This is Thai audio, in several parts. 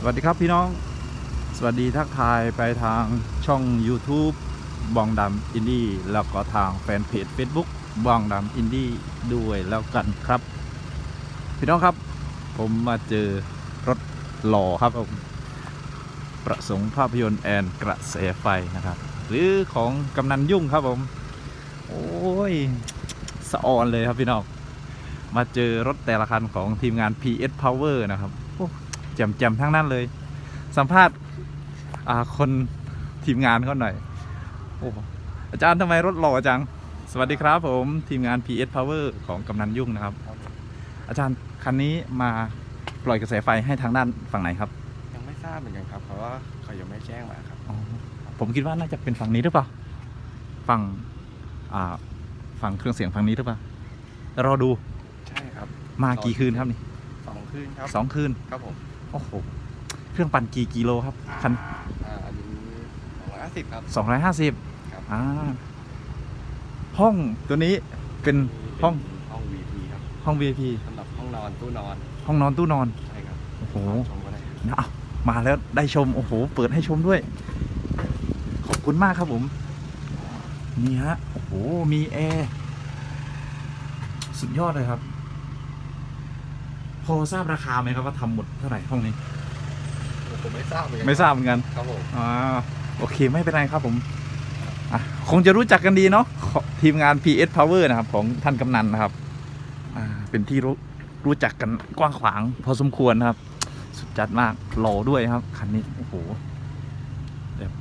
สวัสดีครับพี่น้อง สวัสดีทักทายไปทางช่อง YouTube บองดำอินดี้แล้วก็ทางแฟนเพจ Facebook บองดำอินดี้ด้วยแล้วกันครับ พี่น้องครับ ผมมาเจอรถหล่อครับผมประสงค์ภาพยนตร์แอนกระแสไฟนะครับ หรือของกำนันยุ่งครับผม โอ้ยสะออนเลยครับพี่น้อง มาเจอรถแต่ละคันของทีมงาน PS Power นะครับ แจ่มๆทั้งนั้นเลย สัมภาษณ์อ่าคนทีมงานเขาหน่อย โอ้อาจารย์ทำไมรถหล่อจัง สวัสดีครับผมทีมงาน PS Power ของกำนันยุ่งนะครับ อาจารย์คันนี้มาปล่อยกระแสไฟให้ทางด้านฝั่งไหนครับ ยังไม่ทราบเหมือนกันครับ เพราะว่าเขายังไม่แจ้งมาครับอ๋อผมคิดว่าน่าจะเป็นฝั่งนี้หรือเปล่าฝั่งอ่าฝั่งเครื่องเสียงฝั่งนี้หรือเปล่ารอดูใช่ครับ มากี่คืนครับนี่สองคืนครับสองคืนครับผม โอ้โห เครื่องปั่นกี่กิโลครับ คันอ่าอันนี้สองร้อยห้าสิบครับ สองร้อยห้าสิบครับ อ่า ห้องตัวนี้เป็นห้องห้อง VP ครับห้อง VIP สำหรับห้องนอนตู้นอนห้องนอนตู้นอน ใช่ครับโอ้โห ชมก็ได้นะอะมาแล้วได้ชม โอ้โห เปิดให้ชมด้วย ขอบคุณมากครับผม นี่ฮะ โอ้โห มีแอร์ สุดยอดเลยครับพ อทราบราคาไหมครับว่าทำหมดเท่าไหร่ห้องนี้ ผมไม่ทราบเหมือนกัไม่ทราบเหมือนกันครับผมอ่าโอเคไม่เป็นไรครับผมอะคงจะรู้จักกันดีเนาะขอทีมงาน PS Power นะครับ ของท่านกำนันนะครับอ่าเป็นที่รู้รู้จักกันกว้างขวาง พอสมควรนะครับ สุดจัดมากหล่อด้วยครับคันนี้โอ้โหแบบ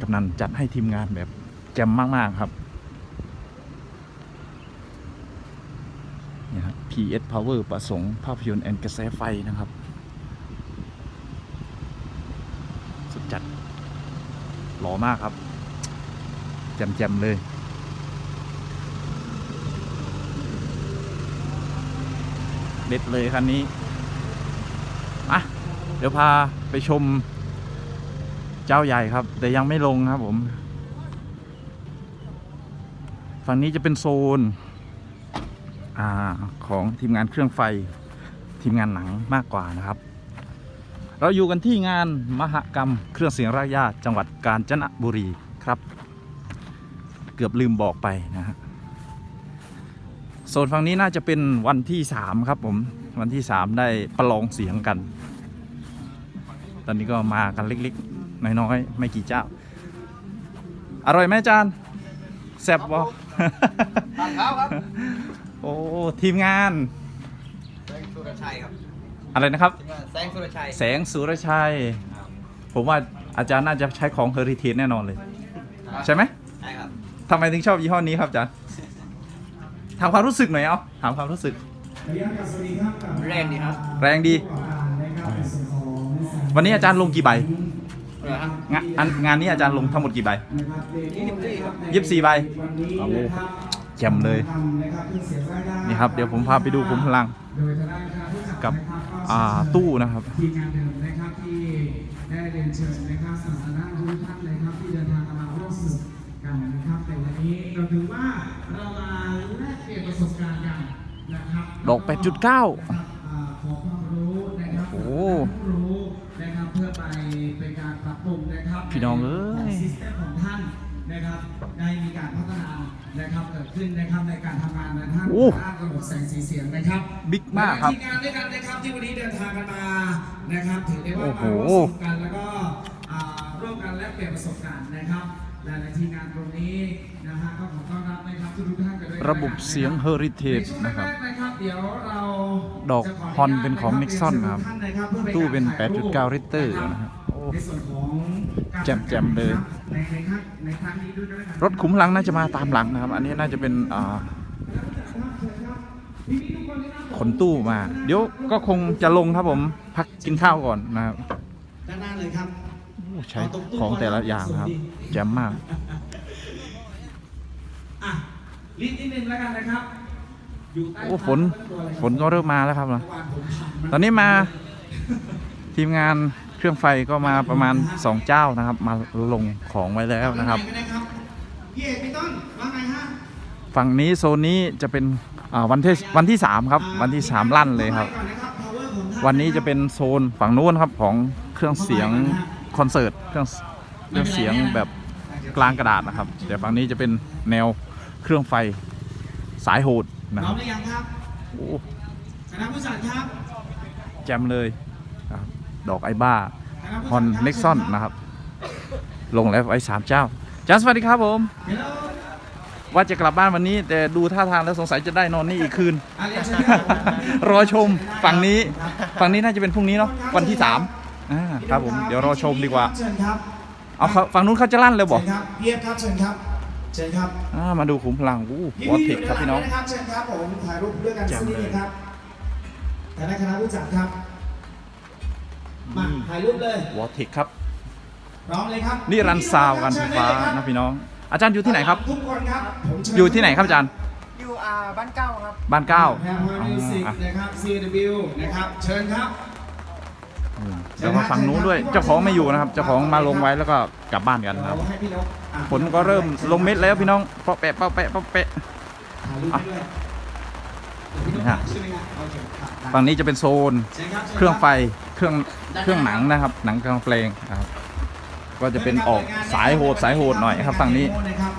กำนันจัดให้ทีมงานแบบแจ่มมากๆครับเนี่ยครับ PS Power ประสงค์ภาพยนตร์แอนกระแสไฟนะครับ สุดจัด หล่อมากครับ แจ่มๆเลยเด็ดเลยคันนี้อะเดี๋ยวพาไปชมเจ้าใหญ่ครับ แต่ยังไม่ลงครับผม ฝั่งนี้จะเป็นโซน อของทีมงานเครื่องไฟทีมงานหนังมากกว่านะครับ เราอยู่กันที่งานมหกรรมเครื่องเสียงรากหญ้าจังหวัดกาญจนบุรีครับ เกือบลืมบอกไปนะฮะโซนฝั่งนี้น่าจะเป็นวันที่3ครับผมวันที่3ได้ประลองเสียงกัน ตอนนี้ก็มากันเล็กๆน้อยๆไม่กี่เจ้า อร่อยไหมจารย์แซ่บบ่ทานข้าวครับ โอ้ทีมงานแซงสุรชัยครับอะไรนะครับแซงสุรชัยแสงสุรชัย ผมว่าอาจารย์น่าจะใช้ของเฮอริเทจแน่นอนเลย ใช่ไหมใช่ครับทำไมถึงชอบยี่ห้อนี้ครับอาจารย์ถามความรู้สึกหน่อยเอาถามความรู้สึก แรงดีครับแรงดี วันนี้อาจารย์ลงกี่ใบเหรอครับงานอันงานนี้อาจารย์ลงทั้งหมดกี่ใบยี่สิบสี่ครับยี่สิบสี่ใบโอ้โห แจ่มเลยนี่ครับเดี๋ยวผมพาไปดูขุมพลังกับอ่าตู้นะครับทีมงานเดิมนะครับที่ได้เรียนเชิญนะครับสำนักทุกท่านเลยครับที่เดินทางมาร่วมสนุกกันนะครับแต่วันนี้เราถือว่าเรามาแลกเปลี่ยนประสบการณ์กันนะครับดอก8.9นะครับอ่าขอความรู้นะครับโอ้โหความรู้นะครับเพื่อไปเป็นการปรับปรุงนะครับพี่น้องเอ้ย นนะครับได้มีการพัฒนานะครับเกิดขึ้นนะครับในการทำงานในท่านโอ้ด้านระบบแสงสีเสียงนะครับบิ๊กมากครับทีมงานด้วยกันนะครับที่วันนี้เดินทางกันมานะครับถือได้ว่าโอ้มาโหร่วมสนุกกันแล้วก็อ่าร่วมกันแลกเปลี่ยนประสบการณ์นะครับและในทีมงานตรงนี้นะฮะก็ขอต้อนรับนะครับทุกๆท่านกันด้วยนระบบเสียงเฮอริเทจในช่วงนะครับแรกๆนะครับเดี๋ยวเราดอกจะขฮอนเป็นของญาต Nixon เยครับท่านนะครับพื่อตู้เป็นการถ่ายรูป8.9ลิตรนะฮะโอ้ ในส่วนของการแจ่มๆเลย ในในครั้งในครั้งนี้ด้วยนะครับรถขุมพลังน่าจะมาตามหลังนะครับ อันนี้น่าจะเป็นอ่าขนตู้มา เดี๋ยวก็คงจะลงครับผม พักกินข้าวก่อนนะครับด้านหน้าเลยครับโอ้ใช้ของแต่ละอย่างครับแจ่มมากอะรีดนิดนึงแล้วกันนะครับอยู่ใต้โอ้ฝนฝนก็เริ่มมาแล้วครับนะเมื่อวานผมทำตอนนี้มาทีมงาน เครื่องไฟก็มาประมาณ 2 เจ้านะครับ มาลงของไว้แล้วนะครับไหนกันพี่เอกพี่ต้นว่าไงฮะฝั่งนี้โซนนี้จะเป็นอ่าวันที่วันที่ 3 ครับ วันที่ 3 ลั่นเลยครับก่อนนะครับ power ของท่าวันนี้จะเป็นโซนฝั่งนู้นครับของเครื่องเสียงคอนเสิร์ตเครื่องเครื่องเสียงแบบกลางกระดาษนะครับ แต่ฝั่งนี้จะเป็นแนวเครื่องไฟสายโหดพนะร้คอรัมบหรือยังครับโอ้คณะผู้จัดครับ แจมเลยนะครับ ดอกไอบ้าคณะผู้จัดฮอนครับเน็กซอนนะครับ ลงแล้วไว้สามเจ้าจ้าสวัสดีครับผมเดี๋ยวเราว่าจะกลับบ้านวันนี้ แต่ดูท่าทางแล้วสงสัยจะได้นอนนี่อีกคืนอะเรียนเชิญครับรอชมฝั่งนี้ ฝั่งนี้น่าจะเป็นพรุ่งนี้เนาะวันที่สามอ่าครับผมเดี๋ยวรอชมดีกว่าเชิญครับเอาเขาฝั่งนู้นเขาจะลั่นเลยบเชิอกญครับเพียบครับเชิญครับเชิญครับอ่ามาดูขุมพลังอู้พี่วอพี่ติกครับพี่น้องนะครับเชิญครับผมถ่ายรูปด้วยกันแจ่สักมนิดเลยนึงครับคณะคณะผู้จัดครับ มาถ่ายรูปเลยวอติกครับพร้อมเลยครับนี่รันซาวกันไฟฟ้านะพี่น้อง อาจารย์อยู่ที่ไหนครับ ทุกคนครับผมเชิญอยู่ที่ไหนครับอาจารย์ อยู่อ่าบ้านเก้าครับ บ้านเก้าแพรพอยมิวสิกอ่านะครับ CW นะครับ เชิญครับอืมแล้วก็ฝั่งนู้นด้วย เจ้าของไม่อยู่นะครับ เจ้าของมาลงไว้แล้วก็กลับบ้านกันนะครับเดี๋ยวให้พี่นกอะฝนก็เริ่มลงเม็ดแล้วพี่น้องเปาะแปะเปาะแปะเปาะแปะ นกนี่ฮะใช่ไหมครับโอเคครับได้ฝั่งนี้จะเป็นโซนเชิญครับชิญเครื่องไฟบเครื่องเครื่องหนังนะครับ หนังกลางแปลงนะครับก็จะเป็นออกสายโหดสายโหดหน่อยครับฝั่งนี้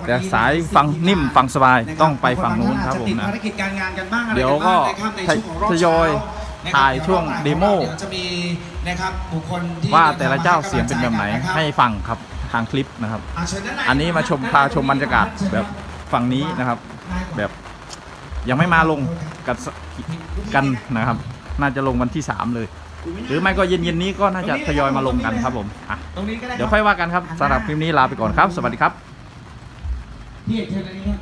แต่สายฟังนิ่มฟังสบายต้องไปฝั่งนู้นครับผมนะภารกิจการงานกันบ้างอะไรเดี๋ยวกันบ้างนะครับในก็ช่วงของรอบทยอยเช้นะครับถ่ายช่วงเดโมเดี๋ยวจะมีนะครับบุคคลที่ว่าแต่ละเจ้าเสียงเป็นแบบไหนให้ให้ฟังครับทางคลิปนะครับเชิญด้านในอันนี้มาชมพาชมบรรยากาศแบบฝั่งนี้นะครับ แบบยังไม่มาลง กันสกันนะครับ น่าจะลงวันที่ 3 เลย หรือไม่ก็เย็นๆนี้ก็น่าจะทยอยมาลงกันครับผมอะตรงนี้ก็ได้เดี๋ยวค่อยว่ากันครับสำหรับคลิปนี้ลาไปก่อนครับ สวัสดีครับพี่เอกเชิญอันนี้ครับ